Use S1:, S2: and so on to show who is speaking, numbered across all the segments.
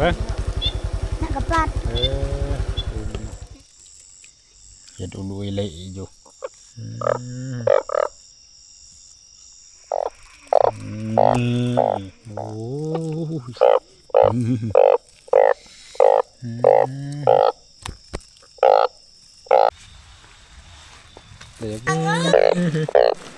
S1: เบิ่ง
S2: นักกระปลัด
S1: เออเห็ดอุลุยเละอยู่อืมอืมโอ้ยอืมอืมเด็ก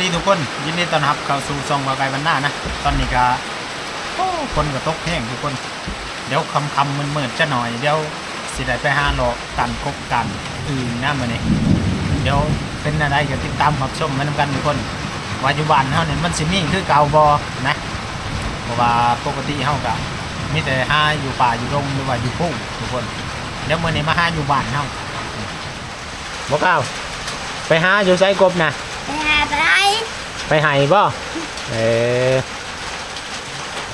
S2: ดี
S1: ทุกคนยินดีต้อนรับเข้าสู่ซองมาไกวันหน้านะตอนนี้ก็คนก็ตกแห้งทุกคน เดี๋ยวคำคำมืนมืดจะหน่อยเดี๋ยวสิได้ไปหาหลอกกันกบกันอื่นหน้ามือนี่เดี๋ยวเป็นอะไรก็ติดตามรับชมมานกันทุกคนวาอยู่บ้านเฮาเนี่ยมันสิมีคือเก่าบ่นะเพราะว่าปกติเฮาก็มีแต่ห้าอยู่ป่าอยู่ดงหรือว่าอยู่พุ่งทุกคนเดี๋ยวมื้อนี้มาห้าอยู่บ้านเฮาบ่เก่าไปหาอยู่ไสกบนะ
S2: ไปไห้
S1: บ่เออ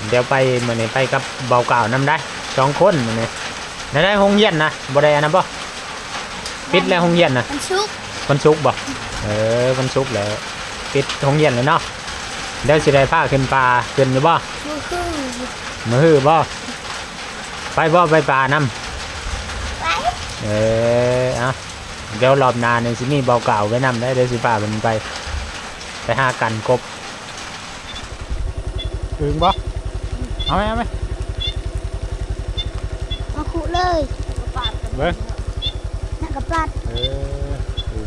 S1: เดี๋ยวไปมื้อนี้ไปกับเบาเก่านํได้สองคนมื้อนี้ได้ได้ห้องเย็นนะบ่ได้อันนะบ่ปิดแล้วห้องเย็นนะ
S2: มันชุก
S1: วันศุกร์บ่เออวันศุกร์แล้วปิดห้องเย็นแล้วเนาะเดี๋ยวสิได้พาขึ้นป่าขึ้นอยู่บ่
S2: มือคือ
S1: มื้อฮือบ่ไปบ่ไปป่านํ
S2: ไป
S1: เออเอาเดี๋ยวรอบหน้านี่สิมีเบาเก่าไว้นํได้เดี๋ยวสิพาเพิ่นไป ไปหากันกบอึงบ่เอาไหมเอาไหม
S2: มาคุเลย
S1: เบิ่ง
S2: นักกระปลัด
S1: เอออึง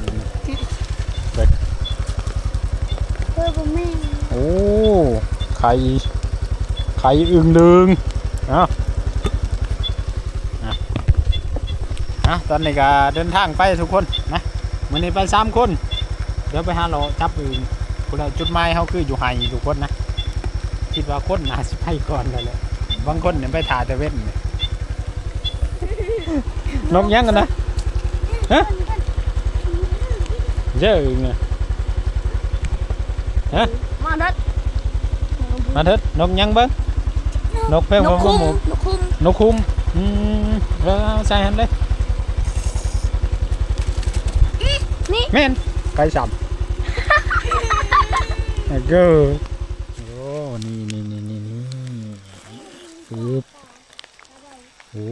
S2: เพื่อผมแม่
S1: โอ้ไข่ไข่อึงดึงเอาเอาเอาตอนนี้ก็เดินทางไปทุกคนนะมื้อนี้ไปสามคน เดี๋ยวไปหาเราจับอึง คนละจุดหมายเขาคืออยู่ไห้ทุกคนนะคิดว่าคนน่าสิไปก่อนเลยแหละบางคนเนี่ยไปถ่ายแต่เว้นเนี่ยนกยังกันนะฮะเยอะอึงอะฮะ
S2: มาดัด
S1: มาเถิดนกยังเบิ้งนกเพิ่ง
S2: น
S1: บ่
S2: ก
S1: บ่
S2: คุ้ม
S1: หมู
S2: นกคุ้ม
S1: นกคุ้มอืมเออเอาใส่หันเลย
S2: นี่
S1: แม่นไก่สับไอ้ เก้อโอ้นี่นี่นี่นี่นี่ปึ๊บโอ้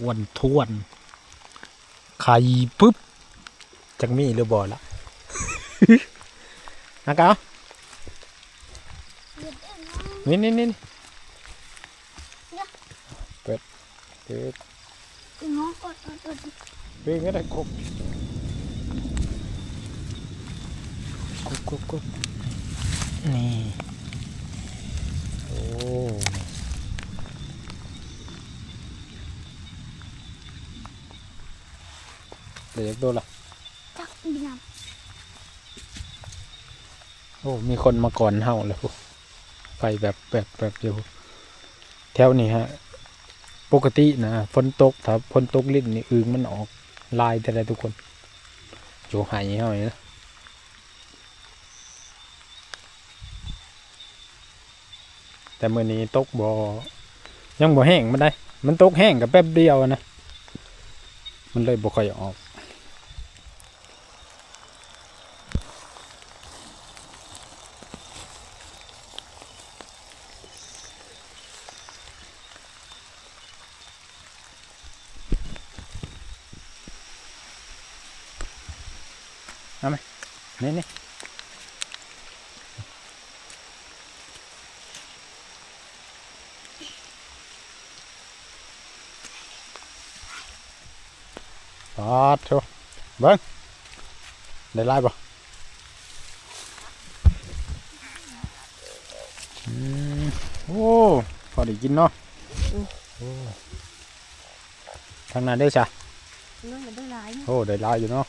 S1: อ้วนทวนไข่ปึ๊บจักมีหรือบ่ละนะก้านี่นี่นี่เปิดเปิด
S2: น้องอดอดอด
S1: เปิดก็ได้กบกบกบกบ นี่ โอ้เด็กโดนละ
S2: จักบิน
S1: โอ้ มีคนมาก่อนเฮาเลยพวกไปแบบแบบแบบอยู่ แถวนี้ฮะ ปกตินะฝนตกถ้าฝนตกลิ้นนี่อึงมันออกลายแต่ละทุกคน อยู่หายเฮานี่นะ แต่มื่อนี้ตกบ่ยังบ่แห้งมาได้ มันตกแห้งกับแป๊บเดียวนะ มันเลยบ่ค่อยออก นี่นี่ปาดโถ เบิ้งได้ไล่บ่อืมโอ้พอได้กินเนาะโอ้ทางนั้นได้จ้ะ
S2: น้องอย่าได้ร้ายนะ
S1: โอ้ได้หลายอยู่เนาะ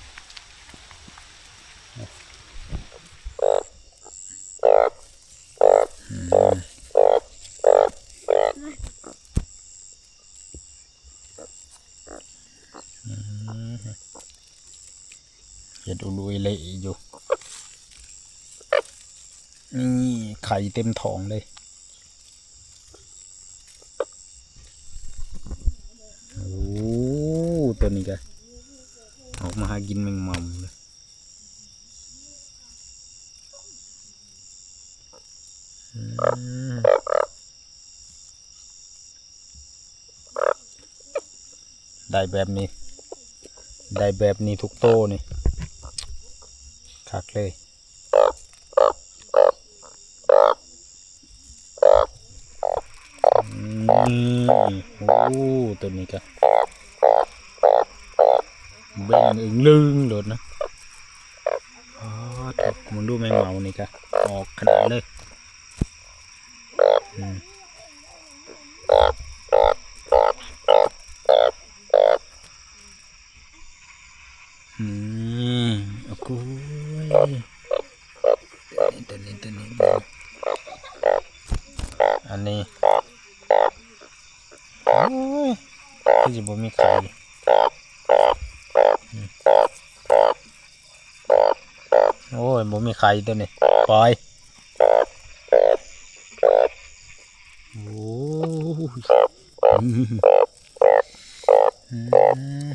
S1: อืมอืมเห็ดอุลุยเละอยู่ นี่ไข่ เต็มท้องเลยโอ้ตัวนี้กันออกมาหากินแมงมุมเลยได้แบบนี้ ได้แบบนี้ทุกโตนี่คักเลย อืมโอ้ตัวนี้ก็เบ่งอึงลึงโดดนะอ๋อถูกมันดูแมงเมานี่ก็ออกขนาดเลยอืมอืมโอ้โหตัวนี้ตัวนี้ตัวนี้อันนี้ โอ้ยคือจะบ่มีไข่อืม โอ้ยบ่มีไข่ตัวนี้ปล่อยโอ้ยอืมอืม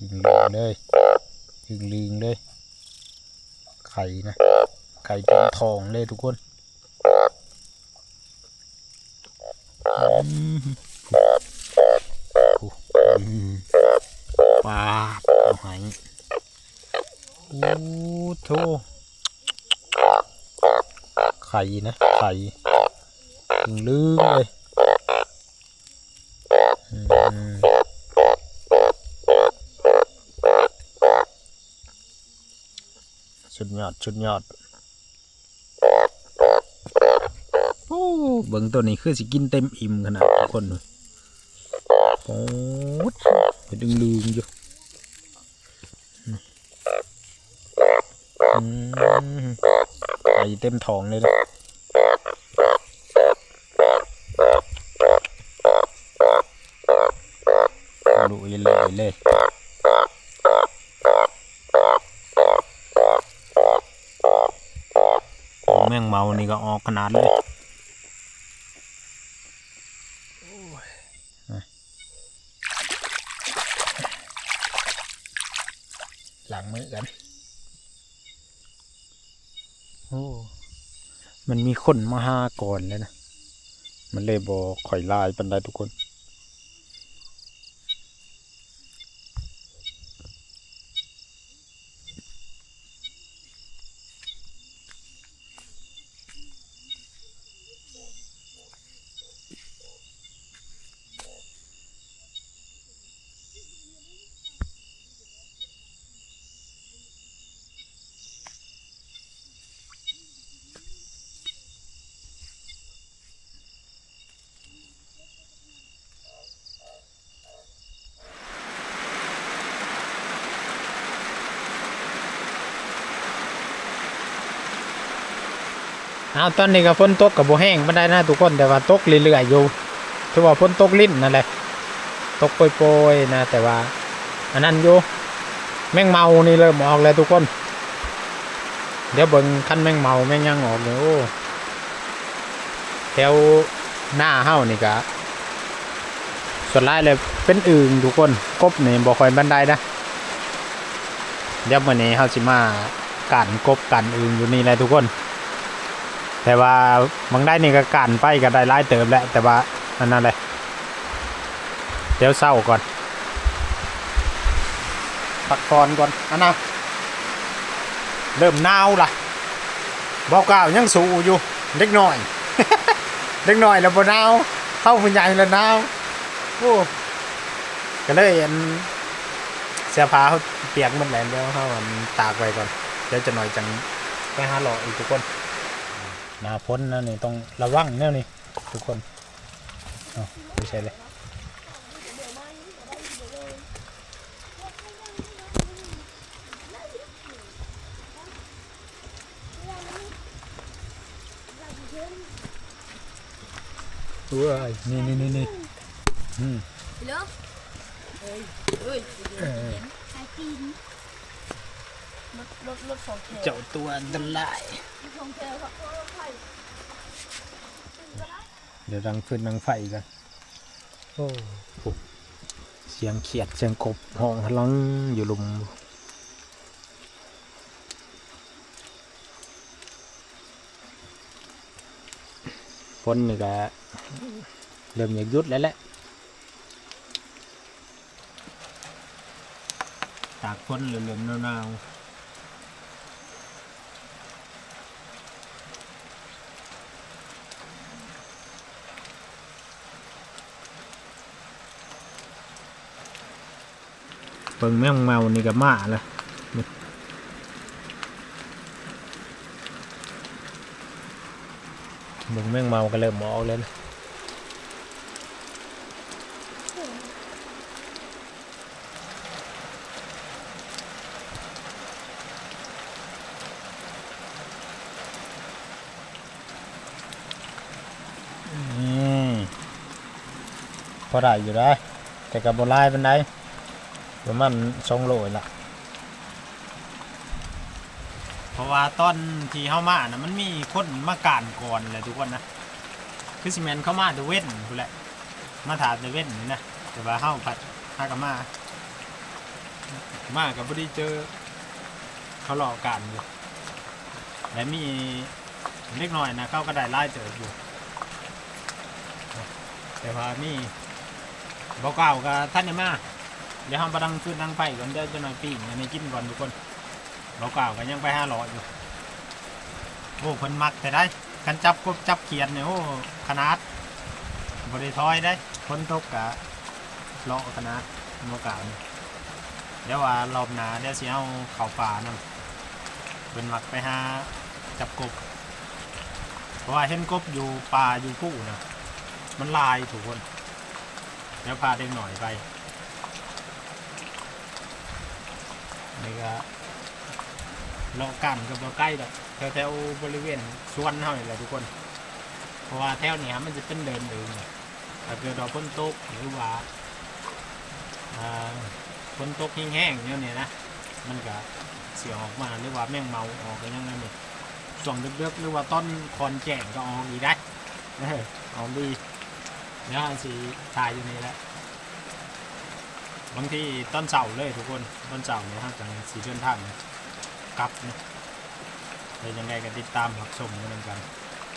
S1: ลึงเลยลึงลึงเลยไข่นะ ไข่เต็มทองเลยทุกคน อืมอืมปลาเอาหายโอ้โถไข่ นะ ไข่ถึงลืมเลยอืมสุดยอดสุดยอดโอ้เบิ่งตัวนี้คือสิกินเต็มอิ่มขนาดทุกคนเลยโอ้ยไปดึงลืมอยู่อืมอืมไข่เต็มท้องเลยนะลุย เลยเลยโอ้แม่งเมานี่ก็ออกขนาดเลยโอ้ยอะหลังมือกัน โอ้ มันมีคนมาหาก่อนแล้วนะ มันเลยบอข่อยลายปันไดทุกคน เอาตอนนี้ก็ฝนตกกับโบแห้งไม่ได้นะทุกคนแต่ว่าตกเรื่อยๆอยู่ถือว่าฝนตกลิ้นนั่นแหละตกโปรยๆนะ แต่ว่าอันนั้นอยู่แมงเมานี่เริ่มออกแล้วทุกคน เดี๋ยวเบิ่งขั้นแมงเมาแมงยังออกเลยโอ้แถวหน้าเฮ้านี่ก็ส่วนไล่เลยเป็นอื่นทุกคนกบนี่บ่คอยบันไดนะเดี๋ยววันนี้เฮาสิมาการกบกันอื่นอยู่นี่แหละทุกคน แต่ว่าบางได้นี่ก็การไปก็ได้ไล่เติมแหละแต่ว่าอันนั้นเลยเดี๋ยวเศร้าก่อนพักผ่อนก่อนอันนะเริ่มหนาวล่ะบอกกล่าวยังสูอยู่เล็กน้อยเล็กน้อยแล้วบ่หนาวเข้าผู้ใหญ่แล้วหนาวโอ้ก็เลยอันเสื้อผ้าเขาเปียกหมันแล้วเดี๋ยวเขาอันตากไว้ก่อนเดี๋ยวจะหน่อยจังไปหาหลอกอีกทุกคน หนาพ้นนะนี่ต้องระวังแนวนี่ทุกคนเอาไม่ใช่เลยว้ายนี่นี่นี่นี่อืม
S3: เหรอเฮ้ยเฮ้ย
S1: เออ
S2: สายปีน
S3: รถรถรถของแท้
S1: เจ้าตัวอันตราย
S3: ของแท้ครับ
S1: เดี๋ยวดังฟืนดังไฟกันโอ้โหเสียงเขียดเสียงกบห้องทะลังอยู่ลุมฝนนี่ก็เริ่มอยากหยุดแล้วแหละตากฝนเหลื่อมๆหนาวๆ เปิงแม่งเมานี่ก็มาแล้วนี่เบิ่งแม่งเมาก็เริ่มมออกแล้วนะนี่พอได้อยู่ได้แต่กับบไลายเป็นได ประมาณสองโลนี่ละเพราะว่าตอนที่เข้ามานะมันมีคนมาการก่อนเลยทุกคนนะคือสิแมนเข้ามาเดเว้นพูแหละมาถามเดเว้นนี่นะแต่ว่าเข้าผัดหากับมา มากับพอดีเจอ เขาหลอกกันอยู่และมีเล็กน้อยนะเขาก็ได้ไล่เจออยู่ แต่ว่ามีบอกเก่ากับท่านเนี่ยมา เดี๋ยวห้ามประดังขึ้นดังไฟก่อนเดี๋ยวจะหน่อยปีกอันกินก่อนทุกคนบอกเก่ากันยังไปห้าร้อยอยู่โอ้คนมักแต่ได้กันจับกบจับเขียนเนี่ยโอ้ขนาดบริทอยได้คนตกกะเลาะขนาดบอกเก่านี่เดี๋ยวว่ารอบหนาเดี๋ยวเสิเอาเข่าป่านำเป็นมักไปหาจับกบเพราะว่าเห็นกบอยู่ป่าอยู่ผู้นะมันลายถูกคนแล้วพาเด็กหน่อยไป นี่ก็เลาะกันกับเราใกล้แบบแถวๆบริเวณสวนเท่านี้แหละทุกคน เพราะว่าแถวเนี้ยมันจะเป็นเดินเดินถ้าเกิดเราพ้นตกหรือว่าอ่าพ้นตกแห้งๆเนี่ยเนี่ยนะมันก็เสียออกมาหรือว่าแม่งเมาออกกันยังไงนี่ช่วงดึกๆหรือว่าต้นคอนแก่งก็ออกอีได้เออออกดีเดี๋ยวสีถ่ายอยู่นี่แหละ บางทีต้นเสาเลยทุกคนต้นเสาเนี่ยทางจังสีเดินทางกลับนะเลยยังไงก็ติดตามรับชมกันนกัน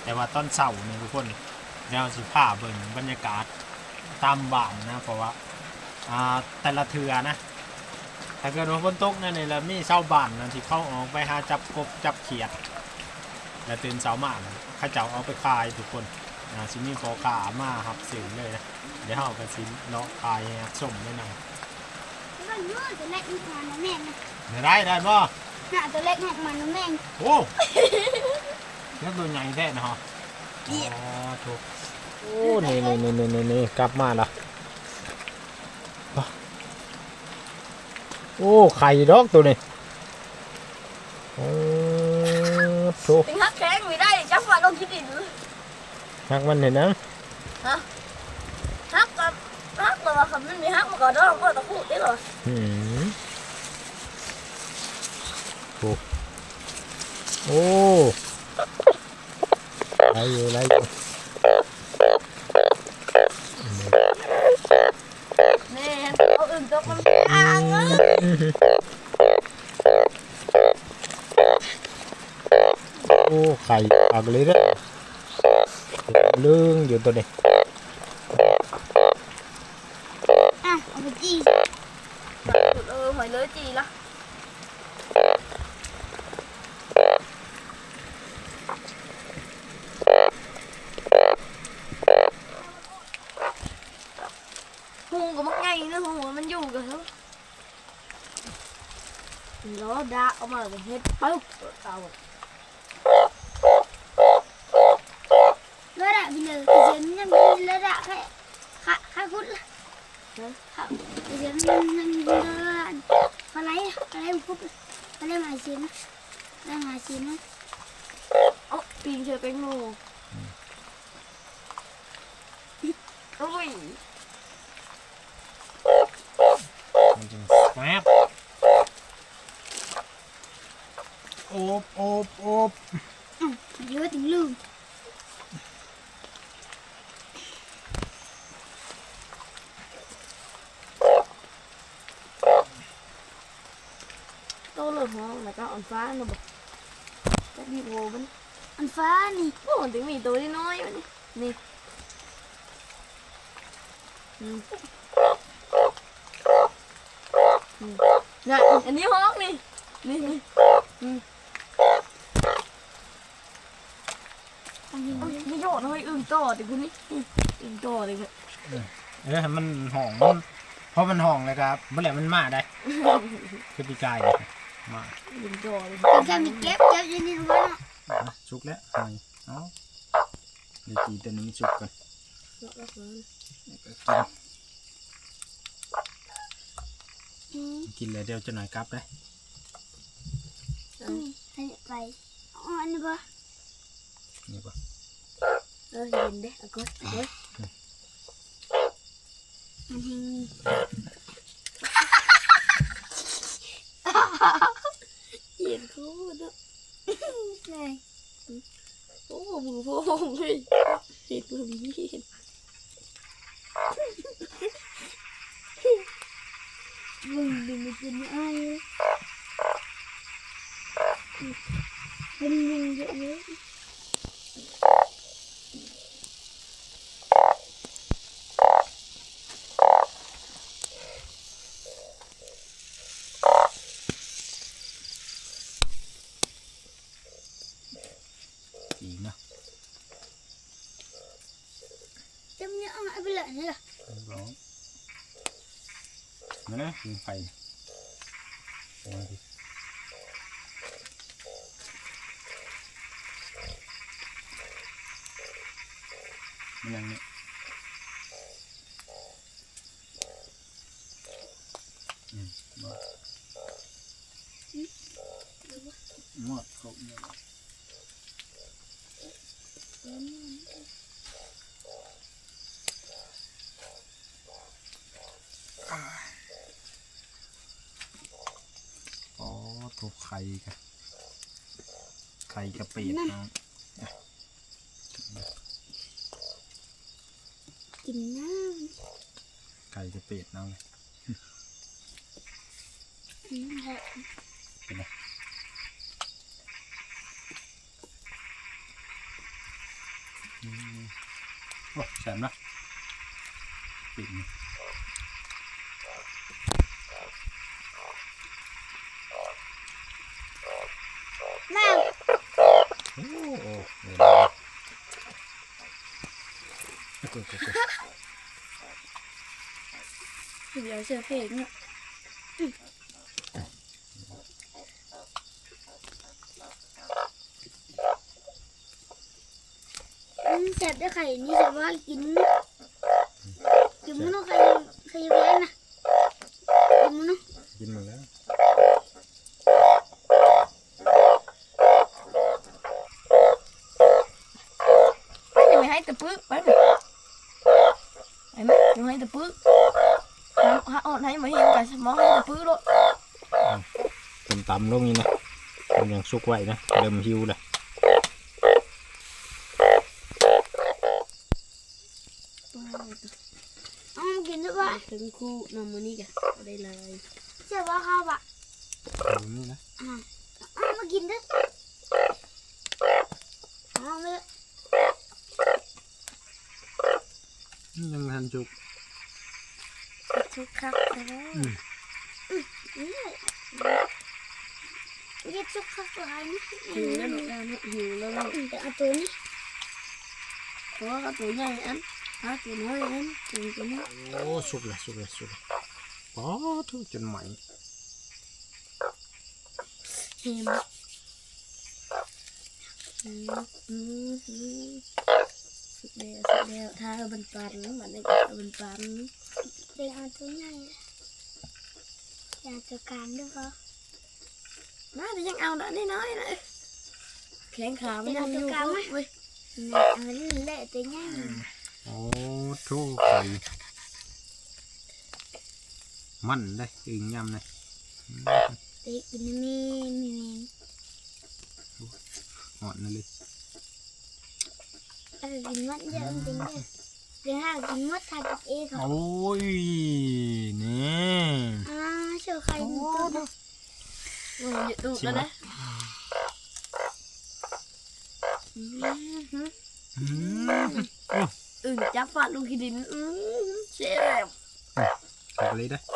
S1: แต่ว่าต้นเสาเนี่ยทุกคนเดี๋ยวสิผ้าเบิ่งบรรยากาศตามบ้านนะเพราะว่าอ่าแต่ละเทือนะถ้าเกิดว่าฝนตกนั่นนี่แหละมีเสาบ้านนะที่เข้าออกไปหาจับกบจับเขียด แล้วตื่นเสามานะข้าเจ้าเอาไปคายทุกคนอ่าชิมีโฟกามาหับสื่อเลยนะเดี๋ยวเราไปซิเลาะคายให้ส้มด้วยน่อ ย
S2: แล้วก็เนื้อตัวเล็กนี่มาน้ำแม่งนะ
S1: เดี๋ยวได้ได้ป่ะ
S2: หน้าตัวเล็กหักมาน้ำแม่ง
S1: โอ้เล้วตัวใหญ่แท้นะฮะอ๋อถูกโอ้นี่นี่นี่นี่นี่นี่กลับมาละโอ้ไข่ดอกตัวนี้โอ้ถูก
S3: ถึงฮักแข้งไม่ได้จับว่าต้องคิดดิน
S1: หักมันเห็นนะ
S3: ฮักกับ แต่ว่าคำมันมีฮักมาก่อนแล้วเราก็ตะคุได้หรอ
S1: อืมถูกโอ้ไรอยู่ไรอยู่
S3: นี่เอาอื่นตกมันอ่างเออ
S1: โอ้ไข่ปากเลยนะเรื่องอยู่ตัวนี้
S2: chi ừ hồi lưới chi lắm hung có
S3: mất ngay nữa hung mình dù rồi thôi nó đã, ông mà hết bao tao nó đã bây giờ cái dính nhá nó đã khá khá khá gút lắm นแล้วแล้วด่าออกมาเลยเฮ็ดปึ๊บเอา
S2: bây giờ cái giếng nhân đi lên đã khai khai khai phút là
S3: Hả?
S2: Không, cái giếng nhân nhân đi lên khai lấy khai lấy một phút khai lấy mà giếng lấy mà giếng
S3: โอ้ปีนเชือกเป็นงูโอ้ย
S1: มันจึงแซ่บโอบโอบโอบ
S2: dưới tiếng lương
S3: โตเลยห้อง แล้วก็อ่อนฟ้าเนาะบอกจะดีโวมัน
S2: anh phá nè
S3: โอ้ถึงมีตัวน้อยๆมันนี่อืมอืมน่ะอันนี้ห้องนี่นี่นี่
S2: anh nhìn
S3: โอ้ยนี่โยนให้อึ่งโตดิคุณนี่อืมอึ่งโตดิคุณ
S1: เออให้มันห่องมันเพราะมันห่องเลยครับเมื่อไหร่มันมาได้คือปีกายเลย มา
S3: อึ่งโตดิ
S2: cái cái mình kép kép trên đi luôn á
S1: อะสุกแล้วเอาเอาเดี๋ยวจีตัวนี้มันสุกก่อนแล้วก็กิน
S2: ừ
S1: กินเลยเดี๋ยวจะหน่อยกลับเลย
S2: ừ anh vậy ờ anh đi ba
S1: นี่ป่ะ
S3: เออเย็นเด้เอาก้อยเอาก้อย
S2: anh hình
S3: เย็นคูดอะ
S2: này
S3: โอ้มือโป่งเลยเห็ดมือมีเห็ด
S2: vừng đừng được กิน ai vừng vừng vậy đấy
S1: อีกเนาะ
S2: chấm nhỡ เนี่ย
S1: ร้องนะยิงไฟโอ้ยดิมันยังเนี่ยอืมหมดหมดครบเนี่ย อ๋อตัวไข่กัน ไข่กระเป็ดเนาะ
S2: กินน้
S1: ไข่กระเป็ดเนาะำ
S2: น้ำแหละ
S1: อืมโอ้แสบนะปิดนี่
S2: แม่
S1: โอ้โหเดี๋ยวนะโอ เคโอเคโอเค
S3: เดี๋ยวเสือเพลงเนี่ย
S2: อืมแสบได้ไข่นี่แสบว่ากินกินมันต้องไข่ไข่แพ้นะกินมันต้อง
S1: กินหมดแล้ว
S3: ยังไม่ให้ตะปึ๊กไปเลยไอ้แม่ยังไม่ให้ตะปึ๊กหาหาอ่อนให้มาเห็นกันมองให้ตะปึ๊กด้วย
S1: ต้มตำลงนี่นะมันยังสุกไว้นะเริ่มหิวเลย
S2: เอามากินด้วยว่า
S3: ถึงคู่นำมานี่กันได้เลย
S2: แสบว่าข้าวอะ
S1: เอานี่นะ
S2: เอามากินด้วยเอาเลย
S1: นี่ยังทันสุก
S3: ทุกครับแล้ว
S2: อืม เรียกซุปข้าวตัวนี้
S3: หิวแล้วหนูแล้วหิวแล้ว
S2: อืมแต่เอาตัวนี้
S3: เพราะว่าตัวใหญ่อันหาตัวน้อยอันตัวตัวนี้
S1: โอ้สุกเลยสุกเลยสุกเลยอ๋อทุกจนไหม
S3: เห็นอืมสุดแล้วสุดแล้วถ้าเอาบันปันมันได้เอาบันปัน
S2: เดี๋ยวเอาตัวใหญ่อยากตัวกางด้วย
S3: เหน่อ ยน้อยๆนะแข้งขาไม่ยังอยู่เว้ย
S2: เนี่ยเอาเล่นเละตัวใหญ่
S1: โอ้ทูไข่มันได้อึงยำเลย
S2: เด็กกิน มีมีมี
S1: หอดนั่นเลย
S2: ถ้ากินมัดเยอะจริงๆเลยเดี๋ยวถ้ากินมัดทานกับเอเขา
S1: โอ้ยนี่
S2: อ่าเชื่อใครหนึ่งตัวนะ
S3: มันจะดูกันนะ
S1: อืม
S3: อึ่งจับฟาดลงขี้ดิน อือเสียแล้ว
S1: ตักเลยได้อ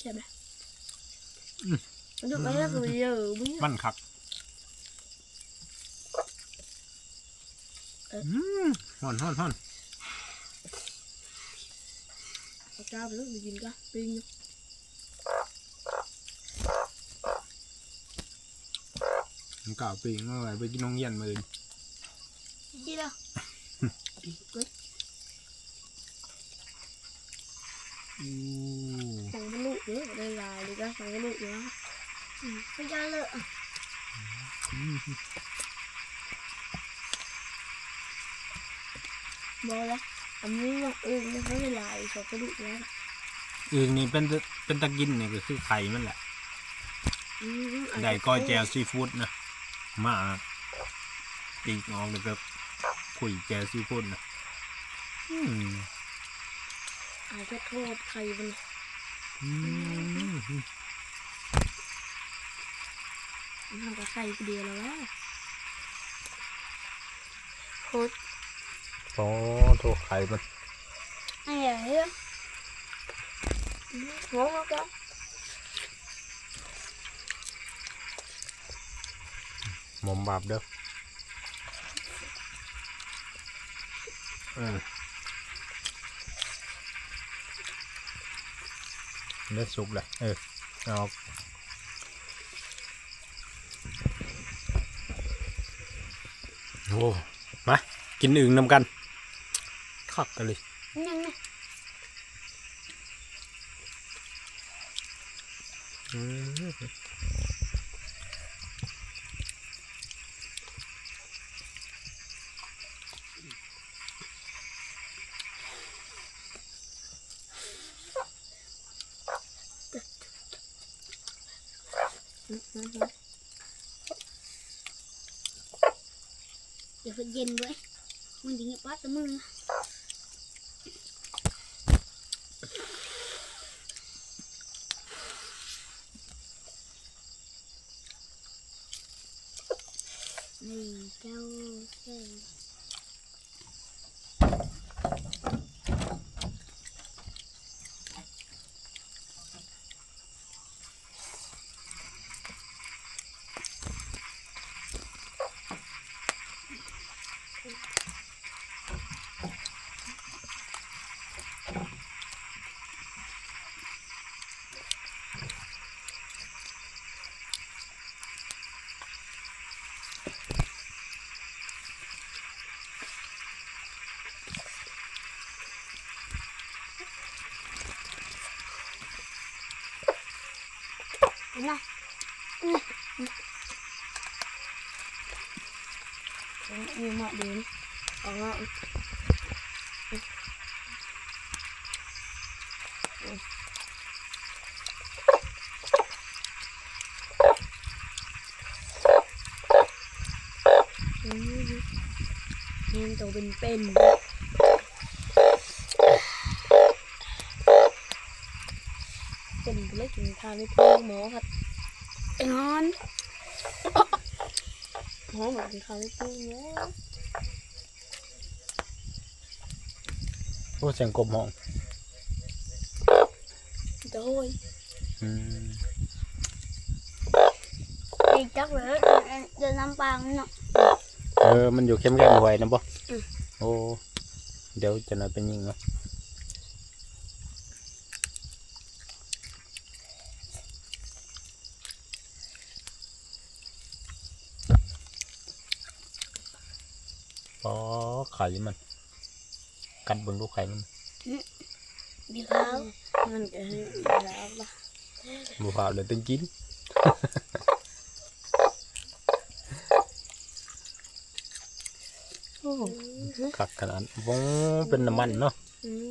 S3: ใช่ไหมมันดูไปแล้วก็เยอะมึง
S1: มันคักอืม ห่อนห่อนห่อน
S3: เอาจ้าไปแล้วไปกินกันปิ้งอยู่
S1: มันกล่าวปีงเมื่อไหร่ไปกินนงเย็นมือ
S2: จีละ
S1: อู้
S3: สั่งกระลูกเยอะได้ลายเลยก็สั่งกระลูกเยอะ
S2: ไม่จะเลอะ
S3: บอกแล้วอันนี้ยังอึ่งยังไม่ได้ลายสั่งกระลูกแล้ว
S1: อึงนี่เป็นตะเป็นตะกินเนี่ยก็คือไข่มันแหละ
S3: อืม
S1: ได้ก้อยแจวซีฟู้ดนะ มาปีกออกเลยแบบขุยแจวซีฟู้ดนะอืม
S3: อาจจะโทษใครมัน
S1: อืม
S3: มันทำกับใครคนเดียวแล้ววะโคตร
S1: โอ้โถไข่มัน
S2: ไอ้เหี้ย
S3: งงแล้วกัน
S1: หมอมบาปเด้อเออเลือดสุกเลยเออเอาโอ้มา กินอึ่งนำกัน คักกันเลย
S2: ยังไง
S1: อืม
S2: เดี๋ยวเย็นด้วยมันถึงจะปัดแต่มึงนี่เจ้าเจ้า เห็นไหม
S3: มีมาเดินออ กมาเห็นตัวเป็นเป็นเป็นไปเลยกินข้าวไม่พูหมอครับ
S2: ไอ้งอน
S3: หมอบอกกินข้าวไม่พูหมอ
S1: โอ้เสียงกบหอง
S3: จะโห้ย
S1: อืม
S2: ไอ้จักเลยเดินน้ำปลาเนาะ
S1: เออมันอยู่เข้มแข็งไว้นะบ่โอ้เดี๋ยวจะน่าเป็นยิงเนาะ ข่มัน กัดเบิ่งลูกไข่มัน
S2: บีขาว
S3: มันก็ให้แล้วปะ
S1: บ่พาเลยตึงกิน
S3: โอ้
S1: คักขนาดว้าวเป็นน้ำมันเนาะ
S3: อืม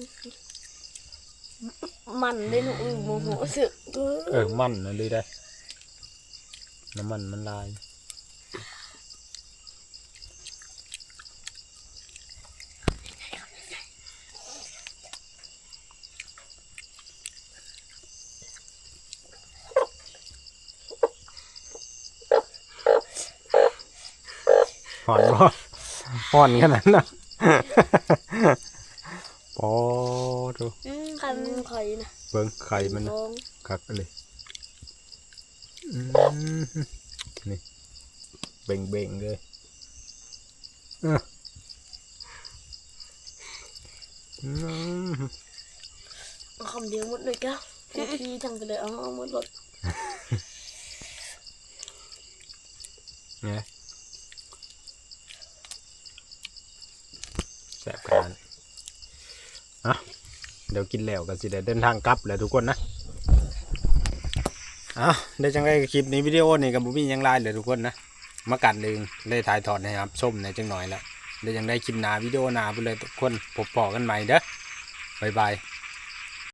S3: มันได้ลูกอือโมโหสึกเออ
S1: เออมันนั่นเลยได้ น้ำมันมันลาย หอนบ่ หอนขนาดนั้นนะปอดู
S3: อืมไข่มันไข่นะ
S1: เบิ่งไข่มันนะ
S3: ฟอง
S1: คักเลยอืมนี่เบ่งเบ่งๆเลยเอ้ออืม
S3: เอาคำเดียวหมดเลยก้าพี่ทำไปเลยเอาเอาหมดหมด
S1: เนี่ย แซ่บขนาดนั้นอะเดี๋ยวกินแล้วก็สิได้เดินทางกลับแล้วทุกคนนะอะได้จังไรคลิปนี้วิดีโอนี่กับบุมี่ยังไลน์เลยทุกคนนะมากัดเลยได้ถ่ายทอดนะครับส้มในจังหน่อยแล้วได้ยังได้คลิปหนาวิดีโอหนาไปเลยทุกคนพบปอกันใหม่เด้อบ๊ายบาย